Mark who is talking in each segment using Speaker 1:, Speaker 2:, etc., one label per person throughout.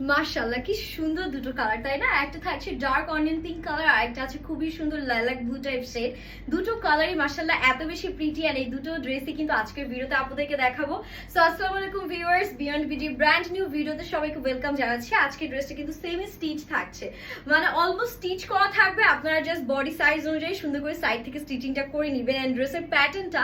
Speaker 1: মাশাআল্লাহ, কি সুন্দর দুটো কালার তাই না? একটা থাকছে ডার্ক অনিয়ন পিঙ্ক কালার আর একটা আছে খুবই সুন্দর লাইলাক ব্লু টাইপ শেড দুটো কালারই মাশাআল্লাহ এত বেশি প্রিটি আর এই দুটো ড্রেসই কিন্তু আজকের ভিডিওতে আপনাদেরকে দেখাবো। সো আসসালামু আলাইকুম viewers beyond BD brand new ভিডিওতে সবাইকে ওয়েলকাম জানাচ্ছি। আজকের ড্রেসটা কিন্তু সেমি স্টিচ থাকছে। মানে অলমোস্ট স্টিচ করা থাকবে, আপনারা জাস্ট বডি সাইজ অনুযায়ী সুন্দর করে সাইড থেকে স্টিচিংটা করে নেবেন। এন্ড ড্রেসের প্যাটার্নটা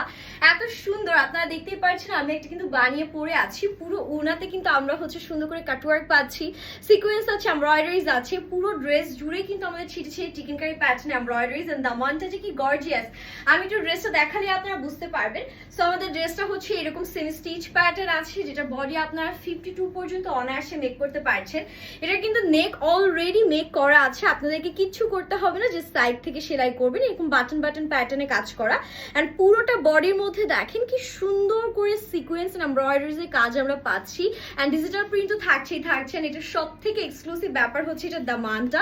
Speaker 1: এত সুন্দর, আপনারা দেখতেই পাচ্ছেন, আমি একটা কিন্তু বানিয়ে পরে আছি। পুরো উনাতে কিন্তু আমরা হচ্ছে সুন্দর করে কাটওয়ার্ক পাচ্ছি। সিকোয়েন্স আছে এমব্রয়ডারিজ আছে, পুরো ড্রেস জুড়ে কিন্তু আমাদের ছিটে ছিটে chikankari pattern embroideries and দামানটা যে কি গর্জিয়াস আমি একটু ড্রেসটা দেখালে আপনারা বুঝতে পারবেন। সো আমাদের ড্রেসটা হচ্ছে এরকম সেমি স্টিচ প্যাটার্ন আছে, যেটা বডি আপনারা ফিফটি টু পর্যন্ত অনায়াসে মেক করতে পারছেন। এটা কিন্তু নেক অলরেডি মেক করা আছে। আপনাদেরকে কিচ্ছু করতে হবে না যে সাইড থেকে সেলাই করবেন, এরকম বাটন বাটন প্যাটার্নে কাজ করা। অ্যান্ড পুরোটা বডির মধ্যে দেখেন কি সুন্দর করে সিকোয়েন্স এমব্রয়ডারিজ এর কাজ আমরা পাচ্ছি। অ্যান্ড ডিজিটাল প্রিন্ট তো থাকছেই, থাকছে এটা সব থেকে এক্সক্লুসিভ ব্যাপার হচ্ছে এটা দামানটা।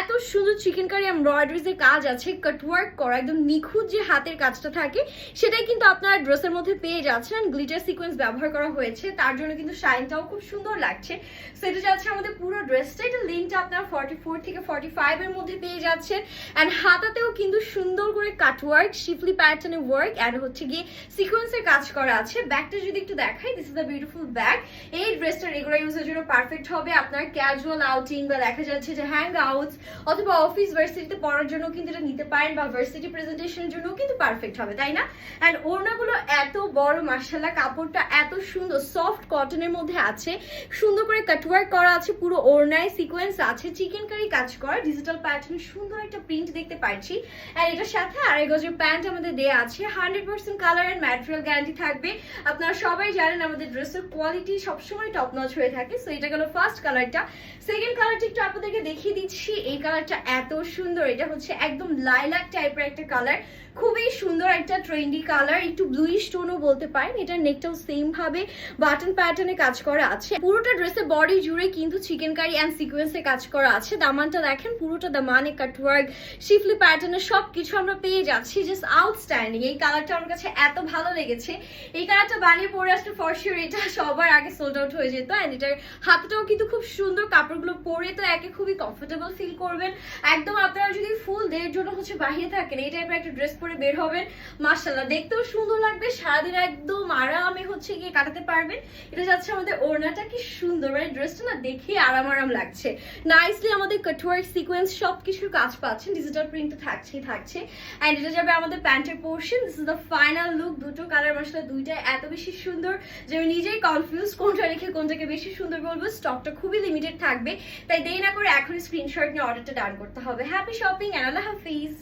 Speaker 1: এত সুন্দর চিকেন কারি এমব্রয়ডারিজের কাজ আছে কাটওয়ার্ক করা, একদম নিখুঁত যে হাতের কাজটা থাকে, সেটাই কিন্তু আপনারা ড্রেসের মধ্যে পেয়ে যাচ্ছেন গ্লিটার সিকোয়েন্স ব্যবহার করা হয়েছে, তার জন্য কিন্তু শাইনটাও খুব সুন্দর লাগছে। সেটা যাচ্ছে আমাদের পুরো ড্রেসটা লিঙ্কটা আপনার ফর্টি ফোর থেকে মধ্যে পেয়ে যাচ্ছেন। হাতাতেও কিন্তু সুন্দর করে শিফলি ওয়ার্ক হচ্ছে গিয়ে সিকোয়েন্সের কাজ করা আছে। ব্যাগটা যদি একটু দেখাই this is the beautiful bag এই ড্রেসটা রেগুলার ইউজের জন্য পারফেক্ট হবে। আপনার ক্যাজুয়াল আউটিং বা দেখা যাচ্ছে যে হ্যাং আউটস অথবা অফিস ভার্সিটিতে পড়ার জন্য কিন্তু এটা নিতে পারেন বা ভার্সিটি প্রেজেন্টেশনের জন্য কিন্তু পারফেক্ট হবে, তাই না? অ্যান্ড ওড়নাগুলো এত বড় মার্শাল্লাহ কাপড়টা এত সুন্দর সফট কটনের মধ্যে আছে। সুন্দর করে কাটওয়ার্ক করা আছে পুরো ওড়নায় সিকোয়েন্স আছে চিকেন কারি কাজ করা ডিজিটাল প্যাটার্নে সুন্দর একটা প্রিন্ট দেখতে পাচ্ছি। আর এটার সাথে আড়াই গজের প্যান্ট আমাদের দেয়া আছে hundred percent colour and material guarantee থাকবে। আপনারা সবাই জানেন আমাদের ড্রেসের কোয়ালিটি সবসময় টপ নচ হয়ে থাকে সো এটা গেল ফার্স্ট কালারটা সেকেন্ড কালারটা একটু আপনাদেরকে দেখিয়ে দিচ্ছি, এই কালারটা এত সুন্দর, এটা হচ্ছে একদম লাইলাক টাইপের একটা কালার খুবই সুন্দর একটা ট্রেন্ডি কালার একটু ব্লুইশ টোনও বলতে পারেন, এটার নেকটাও সেম ভাবে বাটন প্যাটার্নে কাজ করা আছে। পুরোটা ড্রেসের বডি জুড়ে কিন্তু চিকেন কারি অ্যান্ড সিকোয়েন্সে কাজ করা আছে। দামানটা দেখেন, পুরোটা দামানে কাটওয়ার্ক শিফলি প্যাটার্নের সব কিছু আমরা পেয়ে যাচ্ছি। জাস্ট আউটস্ট্যান্ডিং এই কালারটা আমার কাছে এত ভালো লেগেছে। এই কালারটা বানিয়ে পরে আসলে ফর শিওর এটা সবার আগে সোল্ড আউট হয়ে যেত। অ্যান্ড এটার হাতটাও কিন্তু খুব সুন্দর। কাপড়গুলো পরে তো একে খুবই কমফোর্টেবল ফিল করবেন। একদম আপনারা যদি ফুল দের জন্য হচ্ছে বাহিরে থাকেন, এই টাইপের একটা ড্রেস পরে বের হবেন মার্শাল্লাহ দেখতেও সুন্দর লাগবে। সারাদিন একদম আরামে হচ্ছে গিয়ে কাটাতে পারবেন। এটা যাচ্ছে আমাদের ওড়নাটা কি সুন্দর। মানে ড্রেসটা না দেখে আরাম আরাম লাগছে। নাইসলি আমাদের কাটওয়ার্ক সিকোয়েন্স সব কিছুর কাজ পাচ্ছেন ডিজিটাল প্রিন্ট তো থাকছেই থাকছে। অ্যান্ড এটা যাবে আমাদের প্যান্টের portion this is the final look দুটো কালার মশলা দুইটাই এত বেশি সুন্দর যে আমি নিজেই কনফিউজ কোনটা রেখে কোনটাকে বেশি সুন্দর বলব। স্টকটা খুবই লিমিটেড থাকবে, তাই দেই না করে এখনই স্ক্রিনশট নিয়ে অর্ডারটা ডান করতে হবে। হ্যাপি শপিং অ্যান্ড আল্লাহ হাফিজ।